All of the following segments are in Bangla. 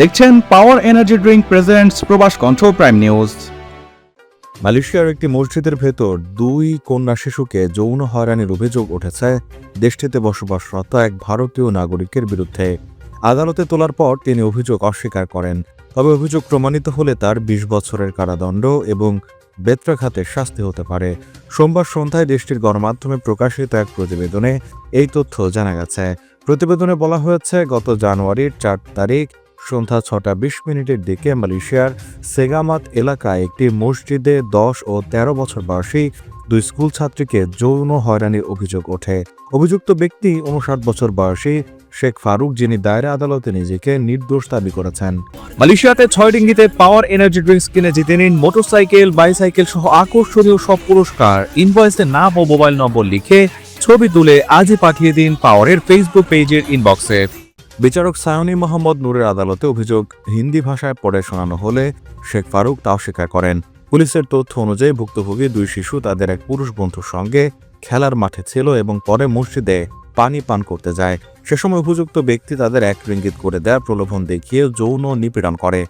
দেখছেন পাওয়ার এনার্জি ড্রিঙ্ক প্রেজেন্টস প্রবাস কণ্ঠ প্রাইম নিউজ মালয়েশিয়ার একটি মসজিদের ভেতর দুই কন্যা শিশুকে যৌন হয়রানির অভিযোগ উঠেছে। দেশটিতে বসবাসরত এক ভারতীয় নাগরিকের বিরুদ্ধে। আদালতে তোলার পর তিনি অভিযোগ অস্বীকার করেন। তবে অভিযোগ প্রমাণিত হলে তার বিশ বছরের কারাদণ্ড এবং বেত্রাঘাতের শাস্তি হতে পারে। সোমবার সন্ধ্যায় দেশটির গণমাধ্যমে প্রকাশিত এক প্রতিবেদনে এই তথ্য জানা গেছে। প্রতিবেদনে বলা হয়েছে, গত জানুয়ারির চার তারিখ সন্ধ্যা ছটা বিশ মিনিটের দিকে মালয়েশিয়ার সেগামাত এলাকায় একটি মসজিদে দশ ও ১৩ বছর বয়সী দুই স্কুল ছাত্রীকে যৌন হয়রানির অভিযোগ ওঠে। অভিযুক্ত ব্যক্তি উনষাট বছর বয়সী শেখ ফারুক, যিনি দায়রা আদালতে নিজেকে নির্দোষ দাবি করেছেন। মালয়েশিয়াতে ছয় ডিঙ্গিতে পাওয়ার এনার্জি ড্রিঙ্কস কিনে জিতে নিন মোটরসাইকেল, বাইসাইকেল সহ আকর্ষণীয় সব পুরস্কার। ইনভয়েসে নাম ও মোবাইল নম্বর লিখে ছবি তুলে আজই পাঠিয়ে দিন পাওয়ারের ফেসবুক পেজের ইনবক্সে বিচারক সায়নী মোহাম্মদ নূরের আদালতে অভিযোগ হিন্দি ভাষায় পড়ে শোনানো হলে শেখ ফারুক তাও স্বীকার করেন। পুলিশের তথ্য অনুযায়ী ভুক্তভোগী দুই শিশু তাদের এক পুরুষ বন্ধুর সঙ্গে খেলার মাঠে ছিল এবং পরে মসজিদে পানি পান করতে যায়। সে সময় অভিযুক্ত ব্যক্তি তাদের এক রিঙ্গিত করে দেয় প্রলোভন দেখিয়ে যৌন নিপীড়ন করে।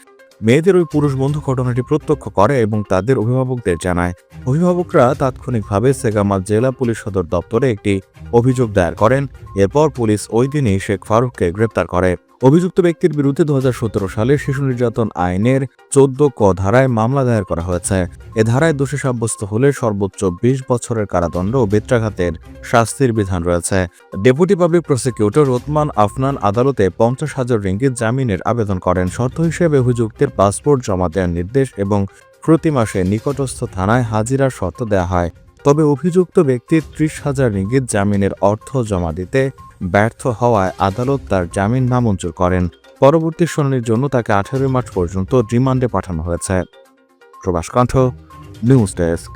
মেয়েদের ওই পুরুষ বন্ধু ঘটনাটি প্রত্যক্ষ করে এবং তাদের অভিভাবকদের জানায়। অভিভাবকরা তাৎক্ষণিকভাবে সেগামাল জেলা পুলিশ সদর দপ্তরে একটি অভিযোগ দায়ের করেন। এরপর পুলিশ ওই দিনই শেখ ফারুককে গ্রেপ্তার করে। অভিযুক্ত ব্যক্তির বিরুদ্ধে দু হাজার সতেরো সালে শিশু নির্যাতন আইনের চোদ্দ ক ধারায় মামলা দায়ের করা হয়েছে। এ ধারায় দোষী সাব্যস্ত হলে সর্বোচ্চ বিশ বছরের কারাদণ্ড ও বেত্রাঘাতের শাস্তির বিধান রয়েছে। Deputy public prosecutor Otman Afnan আদালতে পঞ্চাশ হাজার রিঙ্গিত জামিনের আবেদন করেন। শর্ত হিসেবে অভিযুক্তের পাসপোর্ট জমা দেওয়ার নির্দেশ এবং প্রতি মাসে নিকটস্থ থানায় হাজিরার শর্ত দেওয়া হয়। তবে অভিযুক্ত ব্যক্তির ত্রিশ হাজার রিঙ্গিত জামিনের অর্থ জমা দিতে ব্যর্থ হওয়ায় আদালত তার জামিন নামঞ্জুর করেন। পরবর্তী শুনানির জন্য তাকে আঠারোই মার্চ পর্যন্ত রিমান্ডে পাঠানো হয়েছে। প্রবাস কণ্ঠ নিউজ ডেস্ক।